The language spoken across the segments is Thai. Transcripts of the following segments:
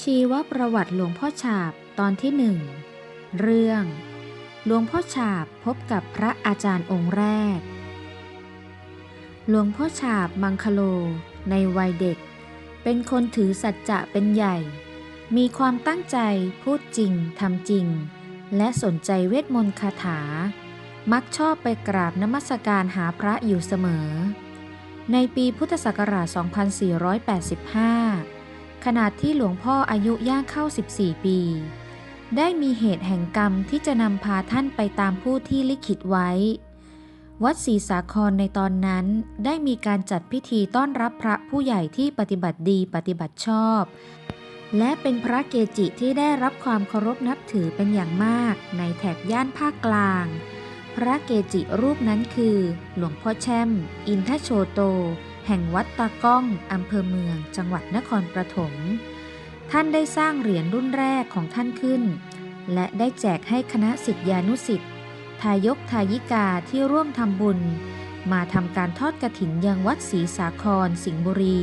ชีวประวัติหลวงพ่อฉาบตอนที่หนึ่งเรื่อง หลวงพ่อฉาบพบกับพระอาจารย์องค์แรก หลวงพ่อฉาบมังคโลในวัยเด็ก เป็นคนถือสัจจะเป็นใหญ่ มีความตั้งใจพูดจริงทำจริง และสนใจเวทมนต์คาถา มักชอบไปกราบนมัสการหาพระอยู่เสมอ ในปีพุทธศักราช 2485 ขณะที่หลวงพ่ออายุย่างเข้า 14 ปี ได้มีเหตุแห่งกรรมที่จะนำพาท่านไปตามผู้ที่ลิขิตไว้ วัดศรีสาครในตอนนั้นได้มีการจัดพิธีต้อนรับพระผู้ใหญ่ที่ปฏิบัติดีปฏิบัติชอบ และเป็นพระเกจิที่ได้รับความเคารพนับถือเป็นอย่างมากในแถบย่านภาคกลาง พระเกจิรูปนั้นคือ หลวงพ่อแช่ม อินทโชโต แห่งวัดตาก้องอำเภอเมือง จังหวัดนครปฐม ท่านได้สร้างเหรียญรุ่นแรกของท่านขึ้น และได้แจกให้คณะสิทธิานุสิทธิ์ทายกทายิกาที่ร่วมทำบุญ มาทำการทอดกระถินยังวัดศรีสาครสิงห์บุรี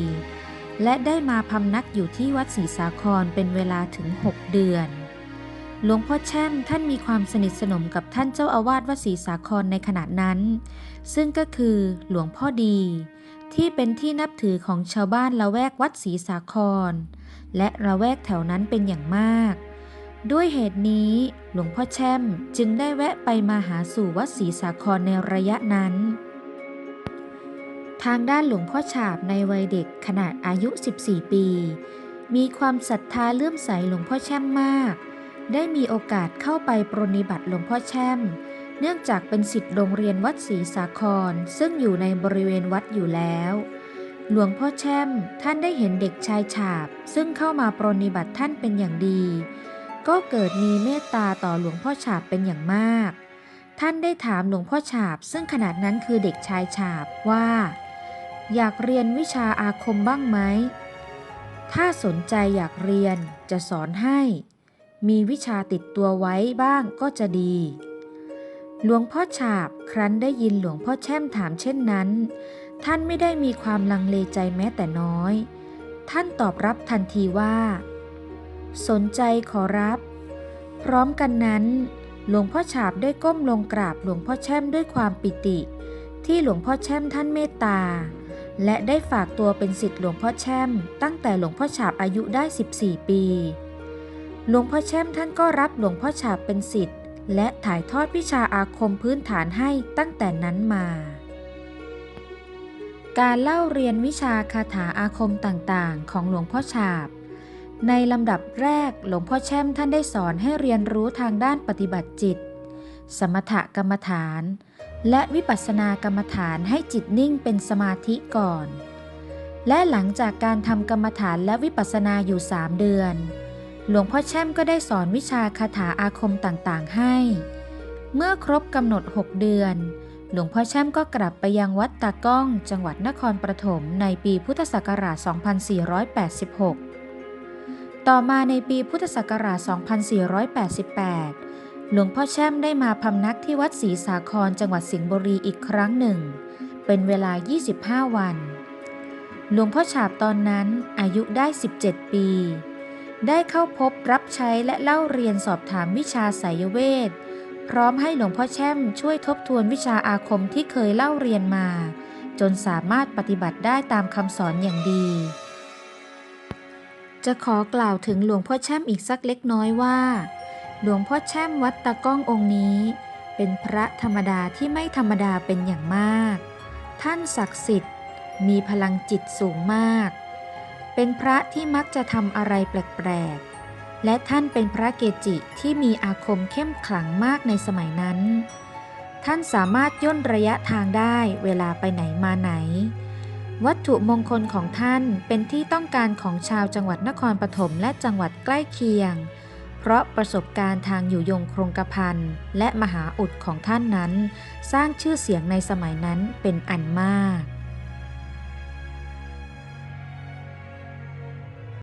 และได้มาพำนักอยู่ที่วัดศรีสาครเป็นเวลาถึง 6 เดือนหลวงพ่อแช่มท่านมีความสนิทสนมกับท่านเจ้าอาวาสวัดศรีสาครในขณะนั้น ซึ่งก็คือหลวงพ่อดี ที่เป็นที่นับถือของชาวบ้านละแวกวัดศรีสาคร และละแวกแถวนั้นเป็นอย่างมาก ด้วยเหตุนี้หลวงพ่อแช่มจึงได้แวะไปมาหาสู่วัดศรีสาครในระยะนั้น ทางด้านหลวงพ่อฉาบในวัยเด็กขนาดอายุ 14 ปี มีความศรัทธาเลื่อมใสหลวงพ่อแช่มมาก ได้มีโอกาสเข้าไปปรนนิบัติหลวงพ่อแช่ม เนื่องจากเป็นสิทธิ์โรงเรียนวัดศรีสาคร ซึ่งอยู่ในบริเวณวัดอยู่แล้ว หลวงพ่อแช่มท่านได้เห็นเด็กชายฉาบ ซึ่งเข้ามาปรนนิบัติท่านเป็นอย่างดี ก็เกิดมีเมตตาต่อหลวงพ่อฉาบเป็นอย่างมาก ท่านได้ถามหลวงพ่อฉาบ ซึ่งขนาดนั้นคือเด็กชายฉาบว่า อยากเรียนวิชาอาคมบ้างไหมถ้าสนใจอยากเรียนจะสอนให้ มีวิชาติดตัวไว้บ้างก็จะดี หลวงพ่อฉาบครั้นได้ยินหลวงพ่อแช่มถามเช่นนั้น ท่านไม่ได้มีความลังเลใจแม้แต่น้อย ท่านตอบรับทันทีว่า สนใจขอรับ พร้อมกันนั้น หลวงพ่อฉาบได้ก้มลงกราบหลวงพ่อแช่มด้วยความปิติ ที่หลวงพ่อแช่มท่านเมตตา และได้ฝากตัวเป็นศิษย์หลวงพ่อแช่ม ตั้งแต่หลวงพ่อฉาบอายุได้ 14 ปี หลวงพ่อแช่มท่านก็รับหลวงพ่อฉาบเป็นศิษย์ และถ่ายทอดวิชาอาคมพื้นฐานให้ตั้งแต่นั้นมา การเล่าเรียนวิชาคาถาอาคมต่างๆ ของหลวงพ่อฉาบ ในลำดับแรกหลวงพ่อแช่มท่านได้สอนให้เรียนรู้ทางด้านปฏิบัติจิต สมถกรรมฐาน และวิปัสสนากรรมฐานให้จิตนิ่งเป็นสมาธิก่อน และหลังจากการทำกรรมฐานและวิปัสสนาอยู่3เดือน หลวงพ่อแช่มก็ได้สอนวิชาคาถาอาคมต่างๆให้ เมื่อครบกำหนด 6 เดือน หลวงพ่อแช่มก็กลับไปยังวัดตาก้อง จังหวัดนครปฐมในปีพุทธศักราช 2486 ต่อมาในปีพุทธศักราช 2488 หลวงพ่อแช่มได้มาพำนักที่วัดศรีสาครจังหวัดสิงห์บุรีอีกครั้งหนึ่ง เป็นเวลา 25 วัน หลวงพ่อฉาบตอนนั้นอายุได้ 17 ปี ได้เข้าพบรับใช้และเล่าเรียนสอบถามวิชาไสยเวท พร้อมให้หลวงพ่อแช่มช่วยทบทวนวิชาอาคมที่เคยเล่าเรียนมา จนสามารถปฏิบัติได้ตามคำสอนอย่างดี จะขอกล่าวถึงหลวงพ่อแช่มอีกสักเล็กน้อยว่า หลวงพ่อแช่มวัดตะก้ององค์นี้ เป็นพระธรรมดาที่ไม่ธรรมดาเป็นอย่างมาก ท่านศักดิ์สิทธิ์ มีพลังจิตสูงมาก เป็นพระที่มักจะทำอะไรแปลกๆ และท่านเป็นพระเกจิที่มีอาคมเข้มขลังมากในสมัยนั้น ท่านสามารถย่นระยะทางได้เวลาไปไหนมาไหน วัตถุมงคลของท่านเป็นที่ต้องการของชาวจังหวัดนครปฐมและจังหวัดใกล้เคียง เพราะประสบการณ์ทางอยู่ยงครงกระพันและมหาอุดของท่านนั้น สร้างชื่อเสียงในสมัยนั้นเป็นอันมาก